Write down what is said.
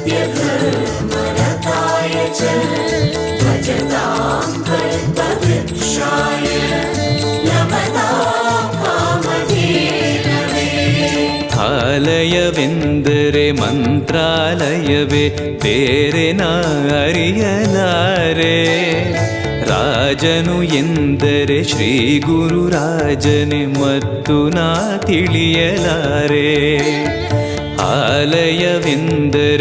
सद्यः भरताय च भजतां कल्पवृक्षाय ஆலயவெந்தரே மந்திராலயவே தேரே நான் அறியலாரே ರಾಜನು ಎಂದರೆ ಶ್ರೀ ಗುರುರಾಜನೆ ಮತ್ತು ನಾ ತಿಳಿಯಲಾರೆ ಆಲಯವೆಂದರೆ